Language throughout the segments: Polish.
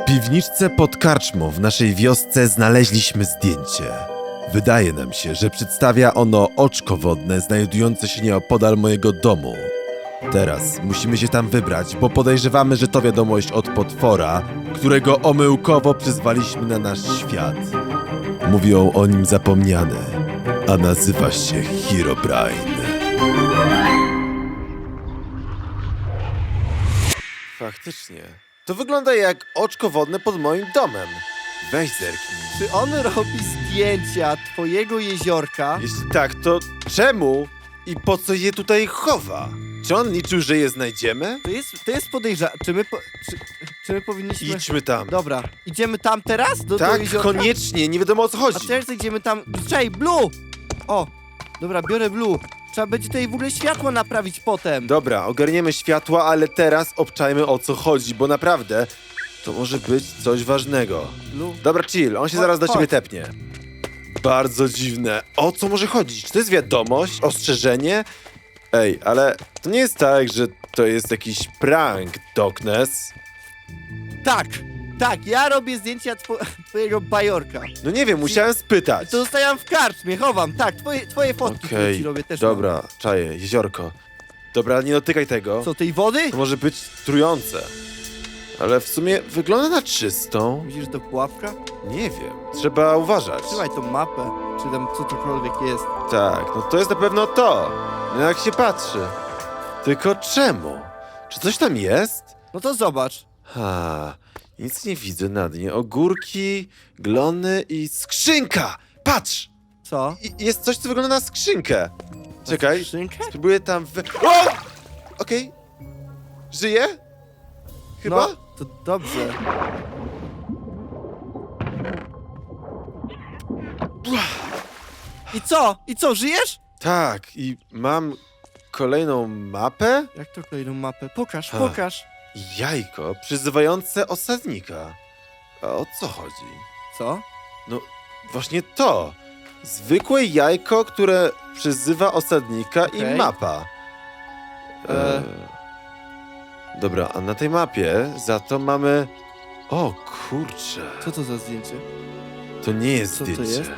W piwniczce pod karczmą w naszej wiosce znaleźliśmy zdjęcie. Wydaje nam się, że przedstawia ono oczko wodne znajdujące się nieopodal mojego domu. Teraz musimy się tam wybrać, bo podejrzewamy, że to wiadomość od potwora, którego omyłkowo przyzwaliśmy na nasz świat. Mówią o nim zapomniane, a nazywa się Herobrine. Faktycznie. To wygląda jak oczko wodne pod moim domem. Weź zerknij. Czy on robi zdjęcia twojego jeziorka? Jeśli tak, to czemu i po co je tutaj chowa? Czy on liczył, że je znajdziemy? To jest, to jest podejrzane. Czy my, po, czy, czy my powinniśmy... Idźmy tam. Dobra, idziemy tam teraz? Do tego tak, jeziorka? koniecznie, nie wiadomo o co A chodzi. teraz idziemy tam... Czekaj, Blue! O, dobra, biorę Blue. Trzeba będzie tutaj w ogóle światło naprawić potem. Dobra, ogarniemy światła, ale teraz obczajmy o co chodzi, bo naprawdę to może być coś ważnego. Blue. Dobra, chill, on się zaraz do chodź. ciebie tepnie. Bardzo dziwne. O co może chodzić? Czy to jest wiadomość? Ostrzeżenie? Ej, ale to nie jest tak, że to jest jakiś prank, Doknes. Tak, tak, ja robię zdjęcia two, twojego bajorka. No nie wiem, musiałem spytać. To zostawiam w karczmie, chowam, tak, twoje, twoje fotki, które Okej, ci robię też dobra, czaję, jeziorko. Dobra, nie dotykaj tego. Co, tej wody? To może być trujące. Ale w sumie wygląda na czystą. Że to pułapka? Nie wiem, trzeba uważać. Trzymaj tą mapę, czy tam cokolwiek jest. Tak, no to jest na pewno to. No jak się patrzy. Tylko czemu? Czy coś tam jest? No to zobacz. Ha, nic nie widzę na dnie. Ogórki, glony i skrzynka! Patrz! Co? I jest coś, co wygląda na skrzynkę. Czekaj, Skrzynkę? spróbuję tam we... O! Okej. Żyje? Chyba? No, to dobrze. I co? I co, żyjesz? Tak, i mam kolejną mapę? Jak to kolejną mapę? Pokaż, A. pokaż. Jajko przyzywające osadnika. A o co chodzi? Co? Właśnie to. Zwykłe jajko, które przyzywa osadnika i mapa. E. Dobra, a na tej mapie za to mamy... O kurczę. Co to za zdjęcie? To nie jest Co to zdjęcie. jest?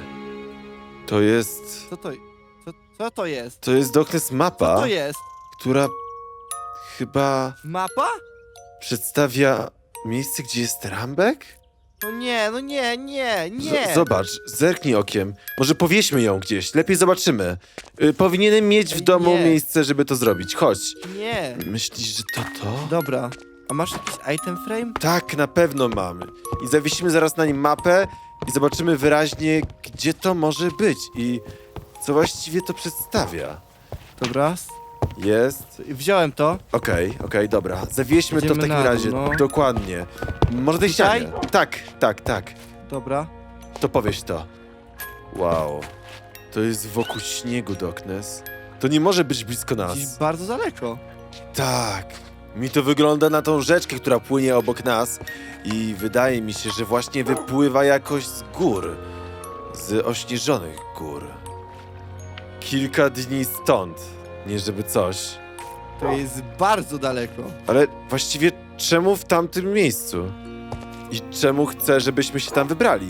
To jest... Co to, co, co to jest? To jest Doknes Co mapa, to jest? która chyba Mapa? Przedstawia miejsce, gdzie jest Rambek? No nie, no nie, nie, nie. Z- zobacz, zerknij okiem. Może powieśmy ją gdzieś, lepiej zobaczymy. Y, powinienem mieć w Ej, domu nie. miejsce, żeby to zrobić. Chodź. Nie. Myślisz, że to to? Dobra. A masz jakiś item frame? Tak, na pewno mamy. I zawiesimy zaraz na nim mapę i zobaczymy wyraźnie, gdzie to może być i co właściwie to przedstawia. Dobra. Jest. Wziąłem to. Okej, okej, dobra. Zawieśmy to w Idziemy takim na dół, razie. no. Dokładnie. Może tej Tutaj? ścianie. Tak, tak, tak. Dobra. To powieś to. Wow. To jest wokół śniegu, Doknes. To nie może być blisko nas. Gdzieś bardzo daleko. Tak. Mi to wygląda na tą rzeczkę, która płynie obok nas i wydaje mi się, że właśnie wypływa jakoś z gór. Z ośnieżonych gór. Kilka dni stąd. Nie żeby coś. To jest bardzo daleko. Ale właściwie czemu w tamtym miejscu? I czemu chcę, żebyśmy się tam wybrali?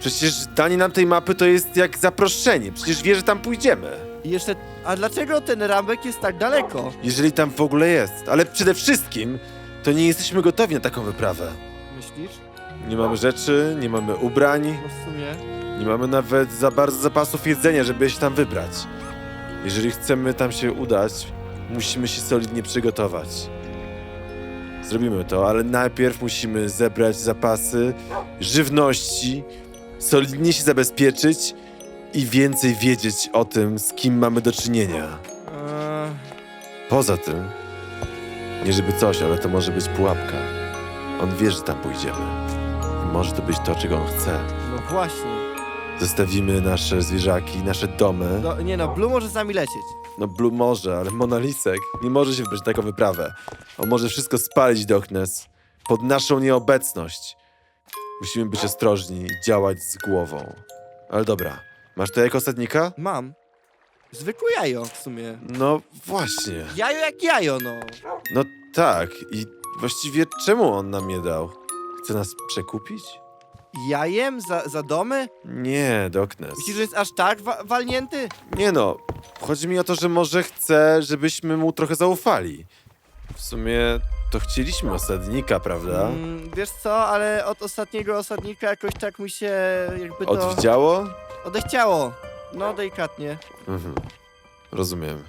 Przecież danie nam tej mapy to jest jak zaproszenie. Przecież wie, że tam pójdziemy. I jeszcze, a dlaczego ten rambek jest tak daleko? Jeżeli tam w ogóle jest. Ale przede wszystkim to nie jesteśmy gotowi na taką wyprawę. Myślisz? Nie mamy rzeczy, nie mamy ubrań, No w sumie. nie mamy nawet za bardzo zapasów jedzenia, żeby się tam wybrać. Jeżeli chcemy tam się udać, musimy się solidnie przygotować. Zrobimy to, ale najpierw musimy zebrać zapasy żywności, solidnie się zabezpieczyć i więcej wiedzieć o tym, z kim mamy do czynienia. Poza tym, nie żeby coś, ale to może być pułapka. On wie, że tam pójdziemy. I może to być to, czego on chce. no właśnie. Zostawimy nasze zwierzaki, nasze domy. No, nie no, Blue może z nami lecieć. No Blue może, ale Monalisek nie może się wybrać na taką wyprawę. On może wszystko spalić, Doknes. Pod naszą nieobecność. Musimy być ostrożni i działać z głową. Ale dobra, masz to jako ostatnika? Mam. Zwykłe jajo w sumie. No właśnie. Jajo jak jajo, no. No tak, i właściwie czemu on nam je dał? Chce nas przekupić? Jajem za, za domy? Nie, Doknes. Myślisz, że jest aż tak wa walnięty? Nie no, chodzi mi o to, że może chce, żebyśmy mu trochę zaufali. W sumie to chcieliśmy osadnika, prawda? Mm, wiesz co, ale od ostatniego osadnika jakoś tak mi się jakby to Odwidziało? odechciało. No, delikatnie. Mhm. Rozumiem.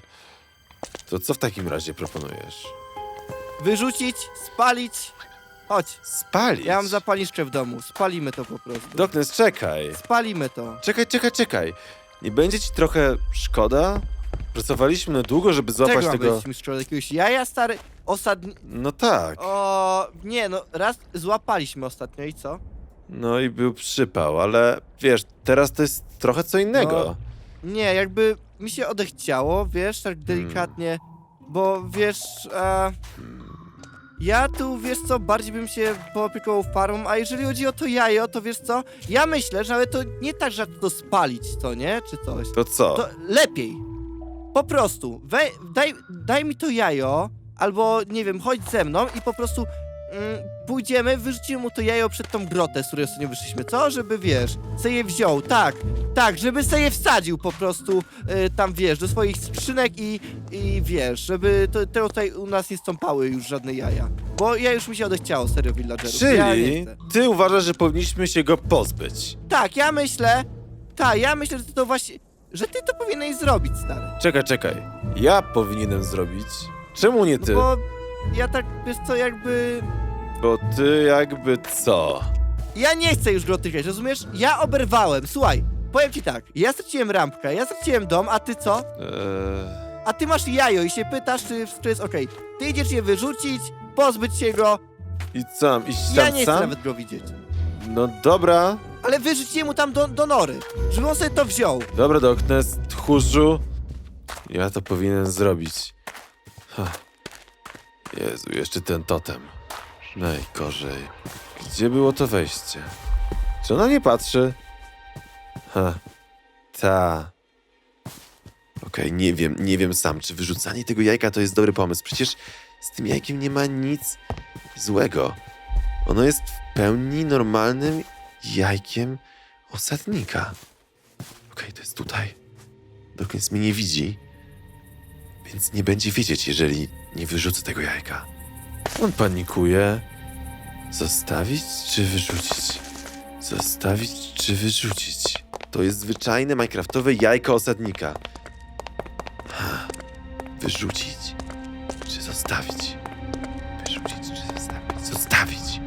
To co w takim razie proponujesz? Wyrzucić, spalić. Chodź, Spalić? ja mam zapalniczkę w domu. Spalimy to po prostu. Doknes, czekaj. Spalimy to. Czekaj, czekaj, czekaj. Nie będzie ci trochę szkoda? Pracowaliśmy długo, żeby złapać Czego tego... tego... tego... Jakiegoś jaja, stary? Osadni... No tak. O, nie no, raz złapaliśmy ostatnio i co? No i był przypał, ale wiesz, teraz to jest trochę co innego. Nie, jakby mi się odechciało, wiesz, tak delikatnie, bo wiesz, e, ja tu, wiesz co, bardziej bym się poopiekował farmą, a jeżeli chodzi o to jajo, to wiesz co, ja myślę, że ale to nie tak, że to spalić, co nie, czy coś, To co? to lepiej, po prostu, wej, daj, daj mi to jajo, albo, nie wiem, chodź ze mną i po prostu mm, pójdziemy, wyrzucimy mu to jajo przed tą grotę, z której ostatnio wyszliśmy, co? Żeby, wiesz, se je wziął, tak, tak, żeby se je wsadził po prostu y, tam, wiesz, do swoich skrzynek i, i wiesz, żeby to, to tutaj u nas nie stąpały już żadne jaja. Bo ja już mi się odechciało, serio, villagerów. Ja nie Czyli chcę. ty uważasz, że powinniśmy się go pozbyć. Tak, ja myślę, tak, ja myślę, że ty to właśnie, że ty to powinieneś zrobić, stary. Czekaj, czekaj. Ja powinienem zrobić? Czemu nie No ty? bo ja tak, wiesz co, jakby... Bo ty jakby co? Ja nie chcę już go tykać, rozumiesz? Ja oberwałem, słuchaj, powiem ci tak, ja straciłem rampkę, ja straciłem dom, a ty co? Eee, A ty masz jajo i się pytasz, czy wszystko jest okej. Ty idziesz je wyrzucić, pozbyć się go, I co, iść ja tam nie chcę sam? nawet go widzieć. No dobra, Ale wyrzuć mu tam do, do nory, żeby on sobie to wziął. dobra Doknes, tchórzu. Ja to powinienem zrobić. Ha. Jezu, jeszcze ten totem. Najgorzej. Gdzie było to wejście? Czy ona nie patrzy? Ha. Ta. Okej, nie wiem, nie wiem sam, czy wyrzucanie tego jajka to jest dobry pomysł. Przecież z tym jajkiem nie ma nic złego. Ono jest w pełni normalnym jajkiem osadnika. Okej, to jest tutaj. Doknes mnie nie widzi, więc nie będzie wiedzieć, jeżeli nie wyrzucę tego jajka. On panikuje. Zostawić czy wyrzucić? Zostawić czy wyrzucić? To jest zwyczajne minecraftowe jajko osadnika. Ha. Wyrzucić czy zostawić? Wyrzucić czy zostawić? Zostawić!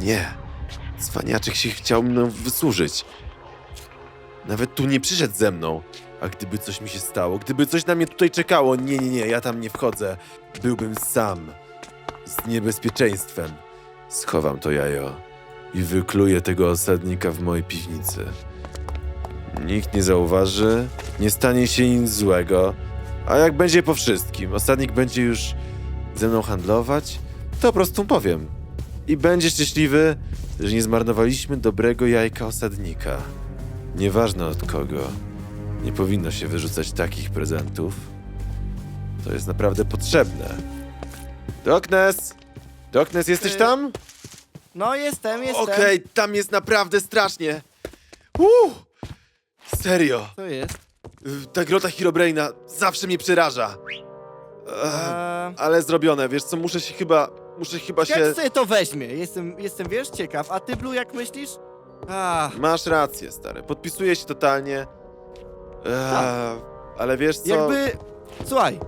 Nie. Cwaniaczek się chciał mną wysłużyć. Nawet tu nie przyszedł ze mną. A gdyby coś mi się stało, gdyby coś na mnie tutaj czekało, nie, nie, nie, ja tam nie wchodzę. Byłbym sam. Z niebezpieczeństwem. Schowam to jajo i wykluję tego osadnika w mojej piwnicy. Nikt nie zauważy, nie stanie się nic złego, a jak będzie po wszystkim, osadnik będzie już ze mną handlować, to po prostu powiem. I będzie szczęśliwy, że nie zmarnowaliśmy dobrego jajka osadnika. Nieważne od kogo. Nie powinno się wyrzucać takich prezentów. To jest naprawdę potrzebne. Doknes! Doknes, jesteś Ty- tam? No jestem, jestem. Okej, tam jest naprawdę strasznie. Uuu! Serio. To jest. Y, Ta grota Herobraina zawsze mnie przeraża. Ech, Eee, ale zrobione, wiesz co, muszę się chyba... Muszę chyba się... jak sobie to weźmie? Jestem, jestem, wiesz, ciekaw. A ty, Blue, jak myślisz? Masz rację, stary. Podpisuję się totalnie. Tak. ale wiesz co... jakby... Słuchaj,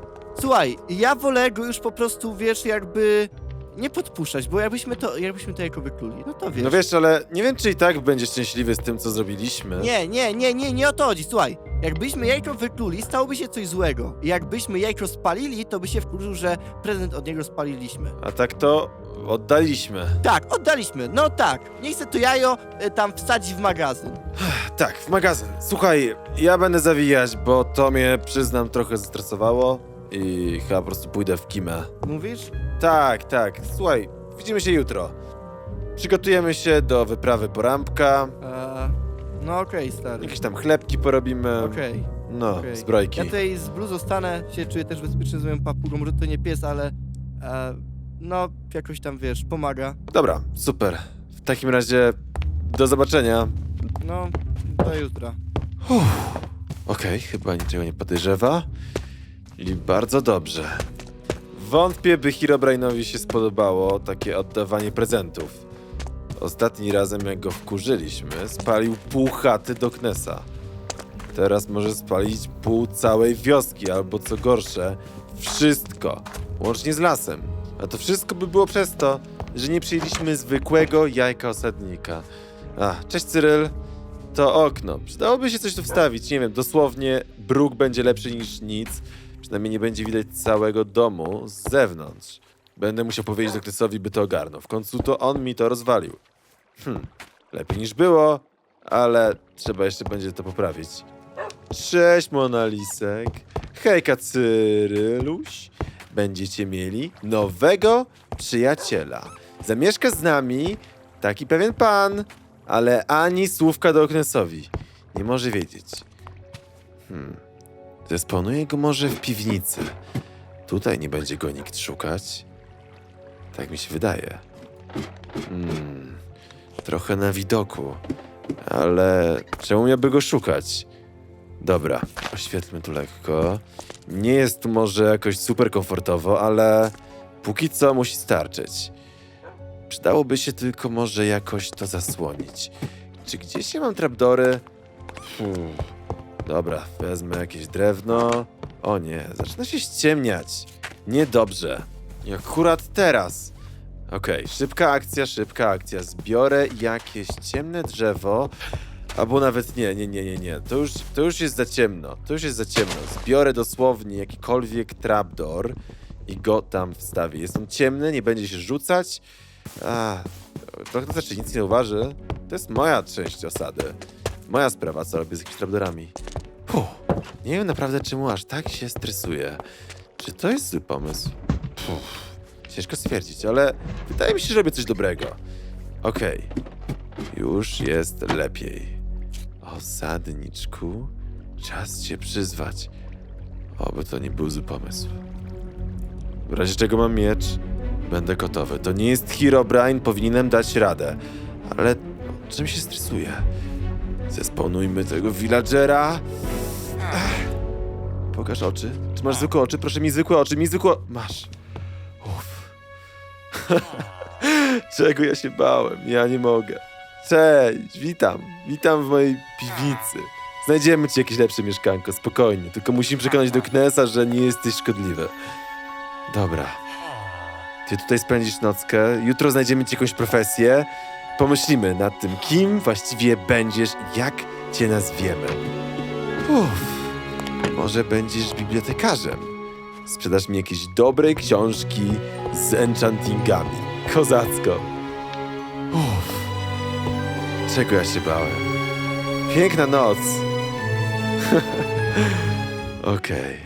słuchaj, ja wolę go już po prostu, wiesz, jakby... Nie podpuszczać, bo jakbyśmy to, jakbyśmy to jako wykluli, no to wiesz. No wiesz, ale nie wiem, czy i tak będzie szczęśliwy z tym, co zrobiliśmy. Nie, nie, nie, nie, nie o to chodzi. Słuchaj, jakbyśmy jajko wykluli, stałoby się coś złego. I Jakbyśmy jajko spalili, to by się wkurzył, że prezent od niego spaliliśmy. A tak to oddaliśmy. Tak, oddaliśmy, no tak. Nie chcę to jajo y, tam wsadzić w magazyn. Tak, w magazyn. Słuchaj, ja będę zawijać, bo to mnie, przyznam, trochę zestresowało i chyba po prostu pójdę w kimę. Mówisz? Tak, tak. Słuchaj, widzimy się jutro. Przygotujemy się do wyprawy porampka. Eee, no okej, stary. Jakieś tam chlebki porobimy. Okej, No, okej. zbrojki. Ja tutaj z Blue zostanę, się czuję też bezpiecznie z moją papugą, może to nie pies, ale... E, no, jakoś tam, wiesz, pomaga. Dobra, super. w takim razie do zobaczenia. No, do jutra. Okej, chyba niczego nie podejrzewa. I bardzo dobrze. Wątpię, by Herobrainowi się spodobało takie oddawanie prezentów. Ostatni razem, jak go wkurzyliśmy, spalił pół chaty do Knesa. Teraz może spalić pół całej wioski, albo co gorsze, wszystko, łącznie z lasem. A to wszystko by było przez to, że nie przyjęliśmy zwykłego jajka osadnika. A, cześć Cyryl. To okno. Przydałoby się coś tu wstawić, nie wiem, dosłownie bruk będzie lepszy niż nic. Przynajmniej nie będzie widać całego domu z zewnątrz. Będę musiał powiedzieć Dokresowi, by to ogarnął. W końcu to on mi to rozwalił. Hm, lepiej niż było, ale trzeba jeszcze będzie to poprawić. Cześć Monalisek. Hejka Cyryluś. Będziecie mieli nowego przyjaciela. Zamieszka z nami taki pewien pan, ale ani słówka do Oknesowi. Nie może wiedzieć. Hmm. Zesponuję go może w piwnicy. Tutaj nie będzie go nikt szukać. Tak mi się wydaje. Hmm. Trochę na widoku. Ale czemu miałby go szukać? Dobra, oświetlmy tu lekko. Nie jest tu może jakoś super komfortowo, ale póki co musi starczyć. Przydałoby się tylko może jakoś to zasłonić. Czy gdzieś ja mam trapdory? Hmm. Dobra, wezmę jakieś drewno. O nie, zaczyna się ściemniać. Niedobrze. Akurat teraz. Okej, szybka akcja, szybka akcja. Zbiorę jakieś ciemne drzewo. Albo nawet nie, nie, nie, nie, nie. To już, to już jest za ciemno. To już jest za ciemno. Zbiorę dosłownie jakikolwiek trapdoor i go tam wstawię. Jest on ciemny, nie będzie się rzucać. A, trochę znaczy nic nie uważy. To jest moja część osady. Moja sprawa, co robię z jakimiś trapdorami. Puh, nie wiem naprawdę, czemu aż tak się stresuję. Czy to jest zły pomysł? Puh, ciężko stwierdzić, ale wydaje mi się, że robię coś dobrego. Okej, już jest lepiej. Osadniczku, czas cię przyzwać. Oby to nie był zły pomysł. W razie czego mam miecz, będę gotowy. To nie jest Herobrine, powinienem dać radę. Ale czym się stresuję? Zesponujmy tego villagera. Pokaż oczy. Czy masz zwykłe oczy? Proszę mi zwykłe oczy, mi zwykłe... Masz. Uff. Czego ja się bałem? Ja nie mogę. Cześć, witam. Witam w mojej piwnicy. Znajdziemy ci jakieś lepsze mieszkanko, spokojnie. Tylko musimy przekonać do Knesa, że nie jesteś szkodliwy. Dobra. Ty tutaj spędzisz nockę, jutro znajdziemy ci jakąś profesję. Pomyślimy nad tym, kim właściwie będziesz, jak cię nazwiemy. Uff, może będziesz bibliotekarzem. Sprzedasz mi jakieś dobre książki z enchantingami. Kozacko. Uff, czego ja się bałem? Piękna noc. Okej,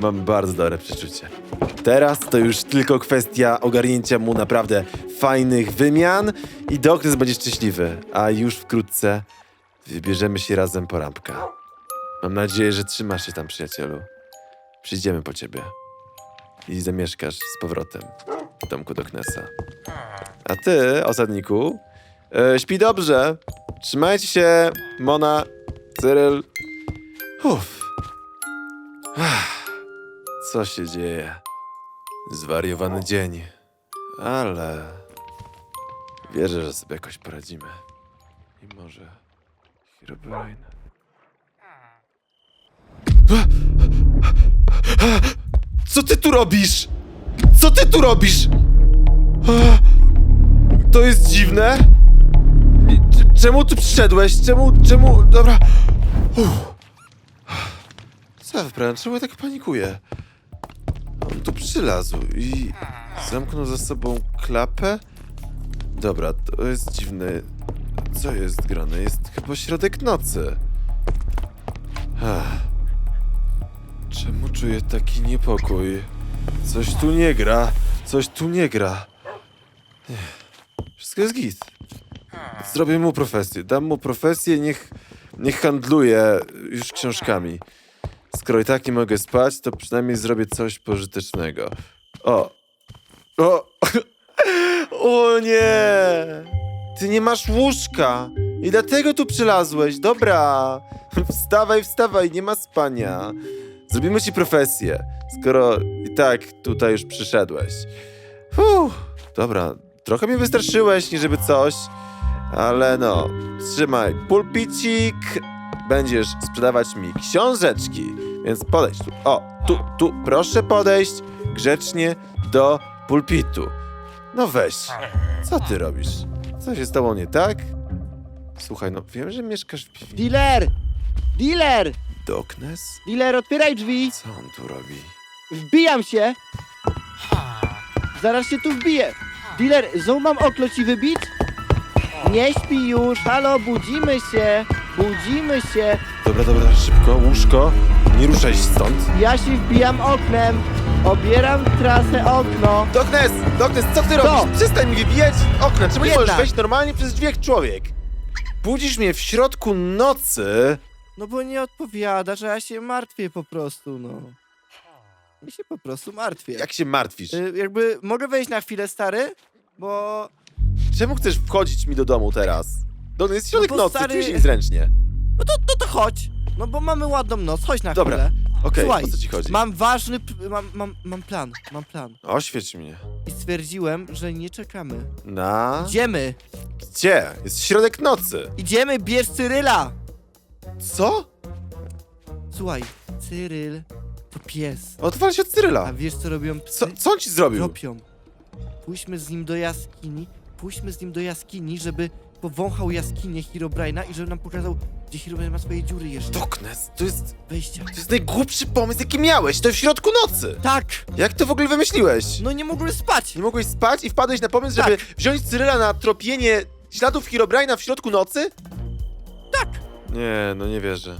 mam bardzo dobre przeczucie. Teraz to już tylko kwestia ogarnięcia mu naprawdę fajnych wymian i Dokres będzie szczęśliwy, a już wkrótce wybierzemy się razem po rampka. Mam nadzieję, że trzymasz się tam, przyjacielu. Przyjdziemy po ciebie i zamieszkasz z powrotem w domku Doknesa. A ty, osadniku, e, śpi dobrze. Trzymajcie się, Mona, Cyryl. Uff. Co się dzieje? Zwariowany dzień. Ale wierzę, że sobie jakoś poradzimy. I może Herobrine. Co ty tu robisz? Co ty tu robisz? To jest dziwne. Czemu tu przyszedłeś? Czemu, czemu, dobra. Uff. Co ja? Czemu ja tak panikuję? Przylazł i zamknął za sobą klapę? Dobra, to jest dziwne. Co jest grane? Jest chyba środek nocy. Ach. Czemu czuję taki niepokój? Coś tu nie gra. Coś tu nie gra. Wszystko jest git. Zrobię mu profesję. Dam mu profesję, niech, niech handluje już książkami. Skoro i tak nie mogę spać, to przynajmniej zrobię coś pożytecznego. O! O! O nie! ty nie masz łóżka. I dlatego tu przylazłeś. Dobra. Wstawaj, wstawaj, nie ma spania. Zrobimy ci profesję, skoro i tak tutaj już przyszedłeś. Fuh, dobra, trochę mnie wystraszyłeś, nie żeby coś, ale no, trzymaj pulpicik, będziesz sprzedawać mi książeczki, więc podejdź tu. O, tu, tu, proszę podejść grzecznie do pulpitu. No weź, co ty robisz? Co się z tobą nie tak? Słuchaj, no wiem, że mieszkasz w piwnicy. Dealer! Dealer! Doknes? Dealer, otwieraj drzwi! Co on tu robi? Wbijam się! Zaraz się tu wbiję! Dealer, znowu mam okno ci wybić? Nie śpi już, halo, budzimy się! Budzimy się! Dobra, dobra, szybko, łóżko. Nie ruszaj się stąd. Ja się wbijam oknem! Obieram trasę okno! Doknes! Doknes, co ty robisz? Przestań mi wybijać okna. Czemu nie Jednak. możesz wejść normalnie przez drzwi jak człowiek? Budzisz mnie w środku nocy. No bo nie odpowiada, że ja się martwię po prostu, no. Ja się po prostu martwię. Jak się martwisz? Y, jakby, mogę wejść na chwilę, stary? Bo... Czemu chcesz wchodzić mi do domu teraz? Doknes, jest środek No bo nocy, stary- się niezręcznie. No to, no to chodź! No bo mamy ładną noc, chodź na Dobra, chwilę. Okej, Słuchaj, o co ci chodzi? mam ważny... p- Mam, mam, mam plan, mam plan. Oświeć mnie. I stwierdziłem, że nie czekamy. Na... Idziemy! Gdzie? Jest środek nocy. Idziemy, bierz Cyryla! Co? Słuchaj, Cyryl to pies. Odwal się od A Cyryla. wiesz co robią psy? Co, co on ci zrobił? Robią. Pójdźmy z nim do jaskini, pójdźmy z nim do jaskini, żeby powąchał jaskinię Herobrine'a i żeby nam pokazał, gdzie Herobrine ma swoje dziury jeszcze. Doknes, to jest... Wejścia. To jest najgłupszy pomysł, jaki miałeś. To w środku nocy. Tak! Jak to w ogóle wymyśliłeś? No nie mogłem spać! Nie mogłeś spać i wpadłeś na pomysł, żeby Tak. wziąć Cyryla na tropienie śladów Herobrine'a w środku nocy? Tak! Nie, no nie wierzę.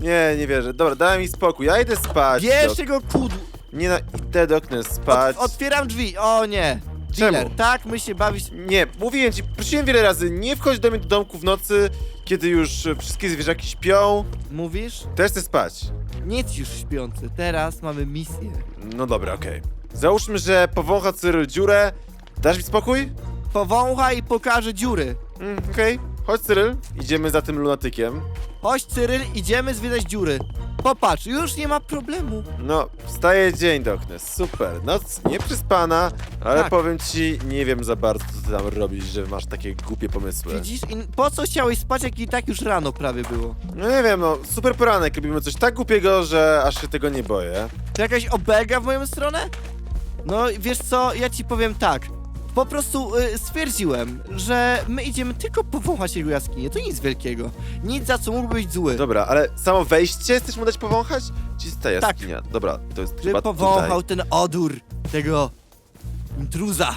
Nie, nie wierzę. Dobra, daj mi spokój. Ja idę spać. Bierz Dok. kudł! Nie na... Idę do okna spać. Ot otwieram drzwi! O nie! Czemu? Dealer, tak, my się bawić... Nie, mówiłem ci, prosiłem wiele razy, nie wchodź do mnie do domku w nocy, kiedy już e, wszystkie zwierzaki śpią. Mówisz? Też chcę spać. Nic już śpiący, teraz mamy misję. No dobra, okej. Załóżmy, że powącha Cyryl dziurę. Dasz mi spokój? Powącha i pokaże dziury. Mm, okej. Chodź Cyryl, idziemy za tym lunatykiem. Chodź Cyryl, idziemy zwiedzać dziury. Popatrz, już nie ma problemu. No, wstaje dzień, Doknes. Super. Noc nieprzespana, ale Tak. powiem ci, nie wiem za bardzo, co ty tam robisz, że masz takie głupie pomysły. Widzisz? I po co chciałeś spać, jak i tak już rano prawie było? No nie wiem, no, super poranek. Robimy coś tak głupiego, że aż się tego nie boję. To jakaś obelga w moją stronę? No, wiesz co, ja ci powiem tak. Po prostu y, stwierdziłem, że my idziemy tylko powąchać jego jaskinię. To nic wielkiego. Nic za co mógłby być zły. Dobra, ale samo wejście chcesz mu dać powąchać? Czy jest ta Tak. jaskinia? Dobra, to jest Żeby chyba powąchał ten odór tego intruza.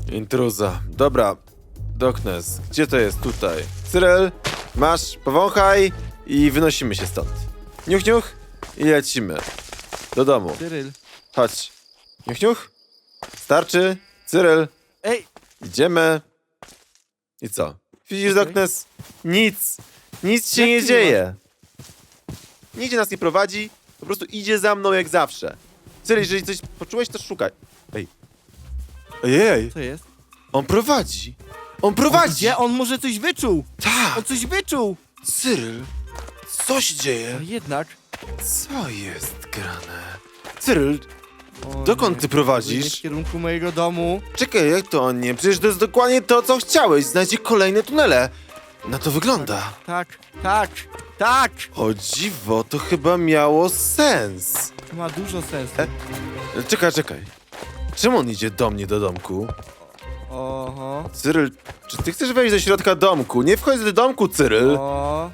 tutaj. Intruza. Dobra, Doknes, gdzie to jest? Tutaj. Cyrel, masz, powąchaj i wynosimy się stąd. Niuch, niuch i lecimy. Do domu. Cyryl. Chodź. Niuch, niuch. Starczy. Cyrel, Ej, idziemy. I co? Widzisz, Okej. Nic. Nic się Jak nie dzieje. Nigdzie nas nie prowadzi, po prostu idzie za mną jak zawsze. Cyril, jeżeli coś poczułeś, to szukaj. Ej. Ejej, co jest? on prowadzi. On prowadzi. Gdzie on może coś wyczuł? Tak, On coś wyczuł! Cyril. Co się dzieje? A jednak. Co jest grane? Cyril, O Dokąd nie, ty prowadzisz? W kierunku mojego domu. czekaj, jak to on nie? Przecież to jest dokładnie to, co chciałeś. Znajdzie kolejne tunele. Na to wygląda. Tak, tak, tak! O dziwo, to chyba miało sens. To ma dużo sensu. E? Czekaj, czekaj. Czemu on idzie do mnie do domku? Oho. Cyryl, czy ty chcesz wejść do środka domku? Nie wchodź do domku, Cyryl. O.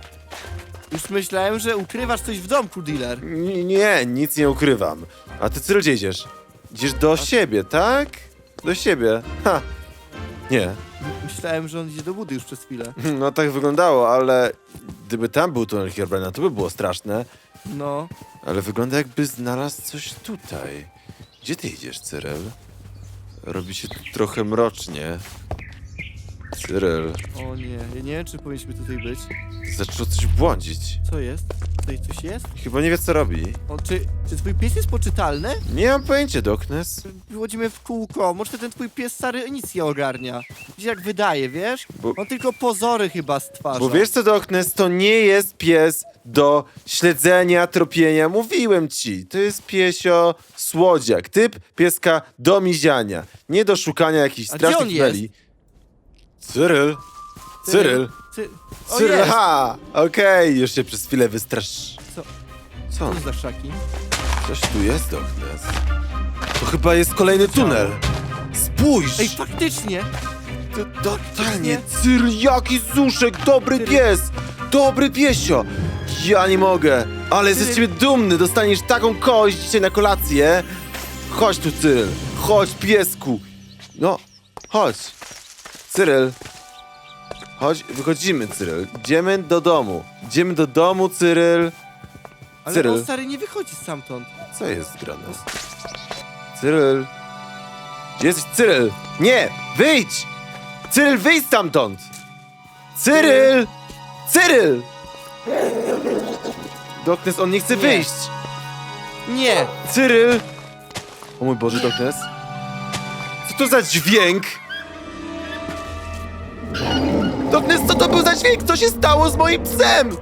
Już myślałem, że ukrywasz coś w domku, dealer. N- Nie, nic nie ukrywam. A ty, Cyryl, gdzie idziesz? Idziesz do siebie, tak? Do siebie. Ha. Nie. Myślałem, że on idzie do budy już przez chwilę. No tak wyglądało, ale gdyby tam był tunel Herobrine'a, to by było straszne. No. Ale wygląda jakby znalazł coś tutaj. Gdzie ty idziesz, Cyryl? Robi się tu trochę mrocznie. Cyryl, O nie, ja nie wiem, czy powinniśmy tutaj być. zaczął coś błądzić. Co jest? Tutaj coś jest? Chyba nie wie, co robi. O, czy, czy twój pies jest poczytalny? Nie mam pojęcia, Doknes. Chodzimy w kółko. Może ten twój pies stary nic nie ogarnia. Się jak wydaje, wiesz? Bo- On tylko pozory chyba stwarza. Bo wiesz co, Doknes, to nie jest pies do śledzenia, tropienia. Mówiłem ci, to jest piesio słodziak. Typ pieska do miziania. Nie do szukania jakichś A gdzie strasznych jest? Cyryl. Cyryl. Cy... O, Cyryl, jest! ha! Okej, już się przez chwilę wystrasz. Co? Co? Co za szaki? Coś tu jest, Doknes. To chyba jest kolejny tunel. Spójrz! Ej, faktycznie! To totalnie Cyr, jaki zuszek, dobry Cyryl. pies! Dobry piesio! Ja nie mogę, ale z Cyryl. ciebie dumny, dostaniesz taką kość dzisiaj na kolację. Chodź tu, Cyryl, chodź, piesku. No, chodź. Cyryl. Chodź, wychodzimy, Cyryl. Idziemy do domu. Idziemy do domu, Cyryl. Ale Cyryl. stary nie wychodzi stamtąd. Co jest grane? Cyryl. Gdzie jesteś, Cyryl? Nie! Wyjdź! Cyryl, wyjdź stamtąd! Cyryl! Cyryl! Doknes, on nie chce Nie. wyjść! Nie! Cyryl! O mój Boże, Doknes. Co to za dźwięk? Doknes, co to był za dźwięk? Co się stało z moim psem?